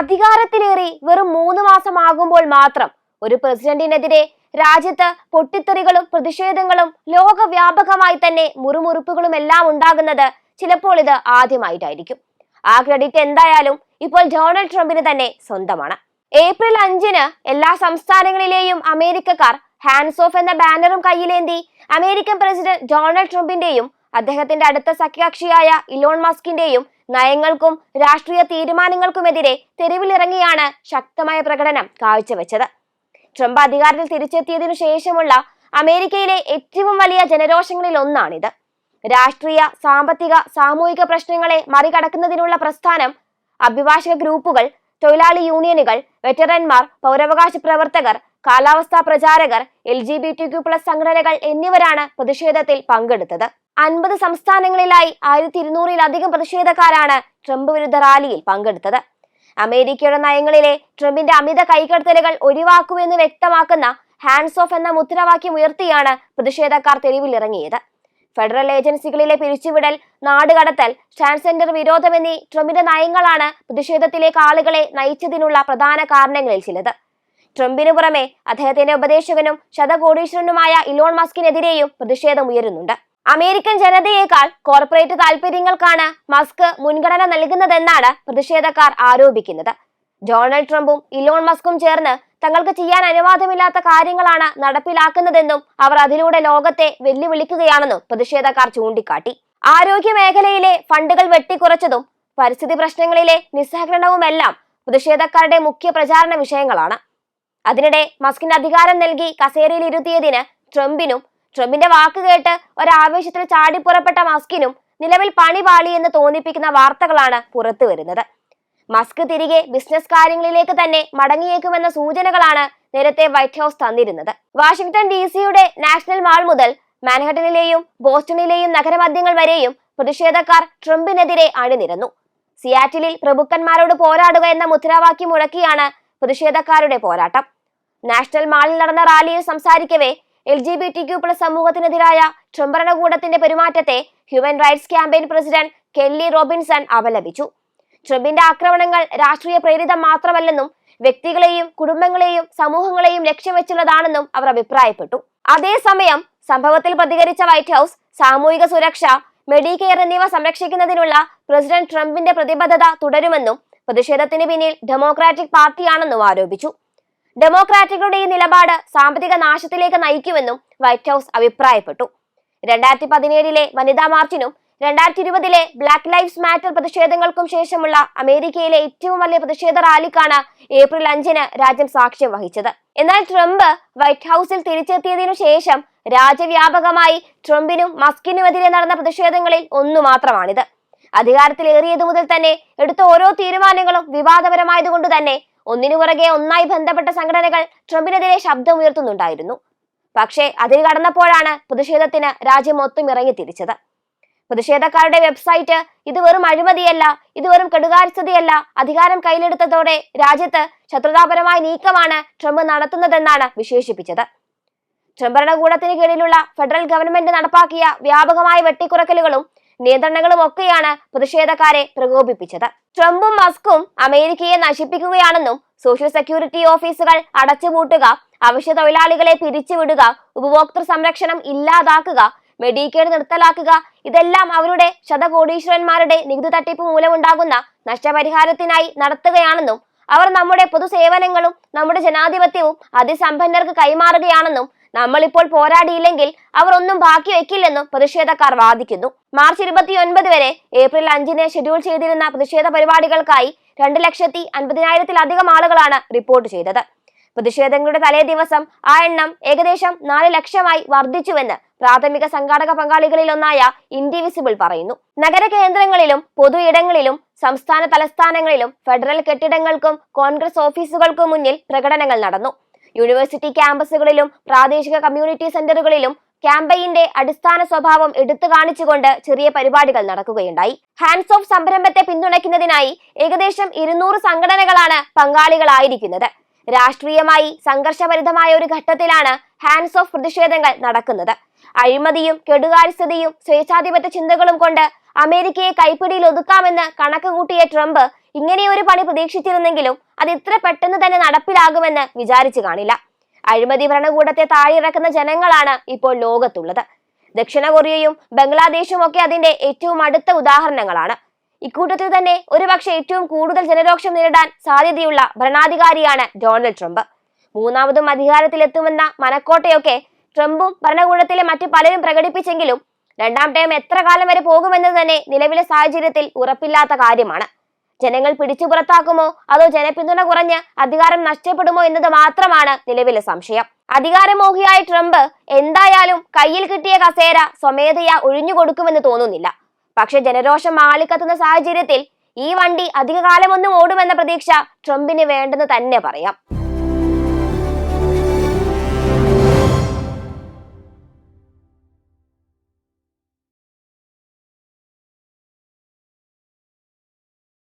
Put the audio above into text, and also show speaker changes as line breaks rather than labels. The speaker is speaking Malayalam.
അധികാരത്തിലേറി വെറും മൂന്ന് മാസമാകുമ്പോൾ മാത്രം ഒരു പ്രസിഡന്റിനെതിരെ രാജ്യത്ത് പൊട്ടിത്തെറികളും പ്രതിഷേധങ്ങളും ലോകവ്യാപകമായി തന്നെ മുറുമുറുപ്പുകളും എല്ലാം ഉണ്ടാകുന്നത് ചിലപ്പോൾ ഇത് ആദ്യമായിട്ടായിരിക്കും. ആ ക്രെഡിറ്റ് എന്തായാലും ഇപ്പോൾ ഡൊണാൾഡ് ട്രംപിന് തന്നെ സ്വന്തമാണ്. ഏപ്രിൽ അഞ്ചിന് എല്ലാ സംസ്ഥാനങ്ങളിലെയും അമേരിക്കക്കാർ ഹാൻഡ്സ് ഓഫ് എന്ന ബാനറും കയ്യിലേന്തി അമേരിക്കൻ പ്രസിഡന്റ് ഡൊണാൾഡ് ട്രംപിന്റെയും അദ്ദേഹത്തിന്റെ അടുത്ത സഖ്യകക്ഷിയായ ഇലോൺ മസ്കിന്റെയും നയങ്ങൾക്കും രാഷ്ട്രീയ തീരുമാനങ്ങൾക്കുമെതിരെ തെരുവിലിറങ്ങിയാണ് ശക്തമായ പ്രകടനം കാഴ്ചവെച്ചത്. ട്രംപ് അധികാരത്തിൽ തിരിച്ചെത്തിയതിനു ശേഷമുള്ള അമേരിക്കയിലെ ഏറ്റവും വലിയ ജനരോഷങ്ങളിൽ ഒന്നാണിത്. രാഷ്ട്രീയ സാമ്പത്തിക സാമൂഹിക പ്രശ്നങ്ങളെ മറികടക്കുന്നതിനുള്ള പ്രസ്ഥാനം അഭിഭാഷക ഗ്രൂപ്പുകൾ തൊഴിലാളി യൂണിയനുകൾ വെറ്ററന്മാർ പൗരാവകാശ പ്രവർത്തകർ കാലാവസ്ഥാ പ്രചാരകർ L G B T Q plus സംഘടനകൾ എന്നിവരാണ് പ്രതിഷേധത്തിൽ പങ്കെടുത്തത്. അൻപത് സംസ്ഥാനങ്ങളിലായി ആയിരത്തി ഇരുന്നൂറിലധികം പ്രതിഷേധക്കാരാണ് ട്രംപ് വിരുദ്ധ റാലിയിൽ പങ്കെടുത്തത്. അമേരിക്കയുടെ നയങ്ങളിലെ ട്രംപിന്റെ അമിത കൈകടത്തലുകൾ ഒഴിവാക്കുമെന്ന് വ്യക്തമാക്കുന്ന ഹാൻഡ്സ് ഓഫ് എന്ന മുദ്രാവാക്യം ഉയർത്തിയാണ് പ്രതിഷേധക്കാർ തെരുവിലിറങ്ങിയത്. ഫെഡറൽ ഏജൻസികളിലെ പിരിച്ചുവിടൽ നാടുകടത്തൽ ട്രാൻസ്ജെൻഡർ വിരോധം എന്നീ ട്രംപിന്റെ നയങ്ങളാണ് പ്രതിഷേധത്തിലേക്ക് ആളുകളെ നയിച്ചതിനുള്ള പ്രധാന കാരണങ്ങളിൽ ചിലത്. ട്രംപിന് പുറമെ അദ്ദേഹത്തിന്റെ ഉപദേശകനും ശതകോടീശ്വരനുമായ ഇലോൺ മസ്കിനെതിരെയും പ്രതിഷേധം ഉയരുന്നുണ്ട്. അമേരിക്കൻ ജനതയേക്കാൾ കോർപ്പറേറ്റ് താൽപര്യങ്ങൾക്കാണ് മസ്ക് മുൻഗണന നൽകുന്നതെന്നാണ് പ്രതിഷേധക്കാർ ആരോപിക്കുന്നത്. ഡൊണാൾഡ് ട്രംപും ഇലോൺ മസ്കും ചേർന്ന് തങ്ങൾക്ക് ചെയ്യാൻ അനുവാദമില്ലാത്ത കാര്യങ്ങളാണ് നടപ്പിലാക്കുന്നതെന്നും അവർ അതിലൂടെ ലോകത്തെ വെല്ലുവിളിക്കുകയാണെന്നും പ്രതിഷേധക്കാർ ചൂണ്ടിക്കാട്ടി. ആരോഗ്യ മേഖലയിലെ ഫണ്ടുകൾ വെട്ടിക്കുറച്ചതും പരിസ്ഥിതി പ്രശ്നങ്ങളിലെ നിസ്സഹകരണവുമെല്ലാം പ്രതിഷേധക്കാരുടെ മുഖ്യ പ്രചാരണ വിഷയങ്ങളാണ്. അതിനിടെ മസ്കിന് അധികാരം നൽകി കസേരയിൽ ഇരുത്തിയതിന് ട്രംപിനും ട്രംപിന്റെ വാക്ക് കേട്ട് ഒരാവേശത്തിൽ ചാടിപ്പുറപ്പെട്ട മസ്കിനും നിലവിൽ പണി എന്ന് തോന്നിപ്പിക്കുന്ന വാർത്തകളാണ് പുറത്തു വരുന്നത്. മസ്ക് തിരികെ ബിസിനസ് കാര്യങ്ങളിലേക്ക് തന്നെ മടങ്ങിയേക്കുമെന്ന സൂചനകളാണ് നേരത്തെ വൈറ്റ് ഹൗസ് തന്നിരുന്നത്. വാഷിംഗ്ടൺ ഡി സിയുടെ നാഷണൽ മാൾ മുതൽ മാൻഹട്ടനിലെയും ബോസ്റ്റണിലെയും നഗരമധ്യങ്ങൾ വരെയും പ്രതിഷേധക്കാർ ട്രംപിനെതിരെ അണിനിരന്നു. സിയാറ്റിലിൽ പ്രഭുക്കന്മാരോട് പോരാടുക എന്ന മുദ്രാവാക്യം മുഴക്കിയാണ് പ്രതിഷേധക്കാരുടെ പോരാട്ടം. നാഷണൽ മാളിൽ നടന്ന റാലിയിൽ സംസാരിക്കവേ L G B T Q plus സമൂഹത്തിനെതിരായ Trump ഭരണകൂടത്തിന്റെ പെരുമാറ്റത്തെ human rights campaign president Kelly Robinson അപലപിച്ചു. ട്രംപിന്റെ ആക്രമണങ്ങൾ രാഷ്ട്രീയ പ്രേരിതം മാത്രമല്ലെന്നും വ്യക്തികളെയും കുടുംബങ്ങളെയും സമൂഹങ്ങളെയും ലക്ഷ്യം വെച്ചുള്ളതാണെന്നും അവർ അഭിപ്രായപ്പെട്ടു. അതേസമയം സംഭവത്തിൽ പ്രതികരിച്ച വൈറ്റ് ഹൗസ് സാമൂഹിക സുരക്ഷ മെഡിക്കെയർ എന്നിവ സംരക്ഷിക്കുന്നതിനുള്ള പ്രസിഡന്റ് ട്രംപിന്റെ പ്രതിബദ്ധത തുടരുമെന്നും പ്രതിഷേധത്തിന് പിന്നിൽ ഡെമോക്രാറ്റിക് പാർട്ടിയാണെന്നും ആരോപിച്ചു. ഡെമോക്രാറ്റുകളുടെ ഈ നിലപാട് സാമ്പത്തിക നാശത്തിലേക്ക് നയിക്കുമെന്നും വൈറ്റ് ഹൗസ് അഭിപ്രായപ്പെട്ടു. രണ്ടായിരത്തി പതിനേഴിലെ വനിതാ മാർച്ചിനും രണ്ടായിരത്തി ഇരുപതിലെ ബ്ലാക്ക് ലൈഫ്സ് മാറ്റർ പ്രതിഷേധങ്ങൾക്കും ശേഷമുള്ള അമേരിക്കയിലെ ഏറ്റവും വലിയ പ്രതിഷേധ റാലിക്കാണ് ഏപ്രിൽ അഞ്ചിന് രാജ്യം സാക്ഷ്യം വഹിച്ചത്. എന്നാൽ ട്രംപ് വൈറ്റ് ഹൗസിൽ തിരിച്ചെത്തിയതിനു ശേഷം രാജ്യവ്യാപകമായി ട്രംപിനും മസ്കിനുമെതിരെ നടന്ന പ്രതിഷേധങ്ങളിൽ ഒന്നു മാത്രമാണിത്. അധികാരത്തിലേറിയതു മുതൽ തന്നെ എടുത്ത ഓരോ തീരുമാനങ്ങളും വിവാദപരമായതുകൊണ്ട് തന്നെ ഒന്നിനു പുറകെ ഒന്നായി ബന്ധപ്പെട്ട സംഘടനകൾ ട്രംപിനെതിരെ ശബ്ദമുയർത്തുന്നുണ്ടായിരുന്നു പക്ഷേ അതിൽ കടന്നപ്പോഴാണ് പ്രതിഷേധത്തിന് രാജ്യം മൊത്തം ഇറങ്ങി തിരിച്ചത്. പ്രതിഷേധക്കാരുടെ വെബ്സൈറ്റ് ഇത് വെറും അഴിമതിയല്ല ഇത് വെറും കെടുകാര്യസ്ഥതയല്ല അധികാരം കയ്യിലെടുത്തതോടെ രാജ്യത്ത് ശത്രുതാപരമായ നീക്കമാണ് ട്രംപ് നടത്തുന്നതെന്നാണ് വിശേഷിപ്പിച്ചത്. ട്രംപ് ഭരണകൂടത്തിന് കീഴിലുള്ള ഫെഡറൽ ഗവൺമെന്റ് നടപ്പാക്കിയ വ്യാപകമായ വെട്ടിക്കുറക്കലുകളും നിയന്ത്രണങ്ങളും ഒക്കെയാണ് പ്രതിഷേധക്കാരെ പ്രകോപിപ്പിച്ചത്. ട്രംപും മസ്കും അമേരിക്കയെ നശിപ്പിക്കുകയാണെന്നും സോഷ്യൽ സെക്യൂരിറ്റി ഓഫീസുകൾ അടച്ചുപൂട്ടുക അവശ്യ തൊഴിലാളികളെ പിരിച്ചുവിടുക ഉപഭോക്തൃ സംരക്ഷണം ഇല്ലാതാക്കുക മെഡിക്കേഡ് നിർത്തലാക്കുക ഇതെല്ലാം അവരുടെ ശതകോടീശ്വരന്മാരുടെ നികുതി തട്ടിപ്പ് മൂലമുണ്ടാകുന്ന നഷ്ടപരിഹാരത്തിനായി നടത്തുകയാണെന്നും അവർ നമ്മുടെ പൊതുസേവനങ്ങളും നമ്മുടെ ജനാധിപത്യവും അതിസമ്പന്നർക്ക് കൈമാറുകയാണെന്നും നമ്മളിപ്പോൾ പോരാടിയില്ലെങ്കിൽ അവർ ഒന്നും ബാക്കി വെക്കില്ലെന്നും പ്രതിഷേധക്കാർ വാദിക്കുന്നു. മാർച്ച് ഇരുപത്തിയൊൻപത് വരെ ഏപ്രിൽ അഞ്ചിന് ഷെഡ്യൂൾ ചെയ്തിരുന്ന പ്രതിഷേധ പരിപാടികൾക്കായി രണ്ട് ലക്ഷത്തി അൻപതിനായിരത്തിലധികം ആളുകളാണ് റിപ്പോർട്ട് ചെയ്തത്. പ്രതിഷേധങ്ങളുടെ തലേ ദിവസം ആ എണ്ണം ഏകദേശം നാല് ലക്ഷമായി വർദ്ധിച്ചുവെന്ന് പ്രാഥമിക സംഘാടക പങ്കാളികളിൽ ഒന്നായ ഇൻഡിവിസിബിൾ പറയുന്നു. നഗര കേന്ദ്രങ്ങളിലും പൊതു ഇടങ്ങളിലും സംസ്ഥാന തലസ്ഥാനങ്ങളിലും ഫെഡറൽ കെട്ടിടങ്ങൾക്കും കോൺഗ്രസ് ഓഫീസുകൾക്കും മുന്നിൽ പ്രകടനങ്ങൾ നടന്നു. യൂണിവേഴ്സിറ്റി ക്യാമ്പസുകളിലും പ്രാദേശിക കമ്മ്യൂണിറ്റി സെന്ററുകളിലും ക്യാമ്പയിന്റെ അടിസ്ഥാന സ്വഭാവം എടുത്തു കാണിച്ചുകൊണ്ട് ചെറിയ പരിപാടികൾ നടക്കുകയുണ്ടായി. ഹാൻഡ്സ് ഓഫ് സംരംഭത്തെ പിന്തുണയ്ക്കുന്നതിനായി ഏകദേശം ഇരുന്നൂറ് സംഘടനകളാണ് പങ്കാളികളായിരിക്കുന്നത്. രാഷ്ട്രീയമായി സംഘർഷഭരിതമായ ഒരു ഘട്ടത്തിലാണ് ഹാൻഡ്സ് ഓഫ് പ്രതിഷേധങ്ങൾ നടക്കുന്നത്. അഴിമതിയും കെടുകാര്യസ്ഥതയും സ്വേച്ഛാധിപത്യ ചിന്തകളും കൊണ്ട് അമേരിക്കയെ കൈപ്പിടിയിൽ ഒതുക്കാമെന്ന് കണക്ക് കൂട്ടിയ ട്രംപ് ഇങ്ങനെയൊരു പണി പ്രതീക്ഷിച്ചിരുന്നെങ്കിലും അത് ഇത്ര പെട്ടെന്ന് തന്നെ നടപ്പിലാകുമെന്ന് വിചാരിച്ചു കാണില്ല. അഴിമതി ഭരണകൂടത്തെ താഴെയിറക്കുന്ന ജനങ്ങളാണ് ഇപ്പോൾ ലോകത്തുള്ളത്. ദക്ഷിണ കൊറിയയും ബംഗ്ലാദേശും ഒക്കെ അതിന്റെ ഏറ്റവും അടുത്ത ഉദാഹരണങ്ങളാണ്. ഇക്കൂട്ടത്തിൽ തന്നെ ഒരുപക്ഷെ ഏറ്റവും കൂടുതൽ ജനരോക്ഷം നേരിടാൻ സാധ്യതയുള്ള ഭരണാധികാരിയാണ് ഡൊണാൾഡ് ട്രംപ്. മൂന്നാമതും അധികാരത്തിലെത്തുമെന്ന മനക്കോട്ടയൊക്കെ ട്രംപും ഭരണകൂടത്തിലെ മറ്റു പലരും പ്രകടിപ്പിച്ചെങ്കിലും രണ്ടാം ടേം എത്ര കാലം വരെ പോകുമെന്ന് തന്നെ നിലവിലെ സാഹചര്യത്തിൽ ഉറപ്പില്ലാത്ത കാര്യമാണ്. ജനങ്ങൾ പിടിച്ചു പുറത്താക്കുമോ? അതോ ജനപിന്തുണ കുറഞ്ഞ് അധികാരം നഷ്ടപ്പെടുമോ എന്നത് മാത്രമാണ് നിലവിലെ സംശയം. അധികാരമോഹിയായ ട്രംപ് എന്തായാലും കയ്യിൽ കിട്ടിയ കസേര സ്വമേധയാ ഒഴിഞ്ഞു കൊടുക്കുമെന്ന് തോന്നുന്നില്ല. പക്ഷെ ജനരോഷം ആളിക്കത്തുന്ന സാഹചര്യത്തിൽ ഈ വണ്ടി അധികകാലമൊന്നും ഓടുമെന്ന പ്രതീക്ഷ ട്രംപിന് വേണ്ടെന്ന് തന്നെ പറയാം.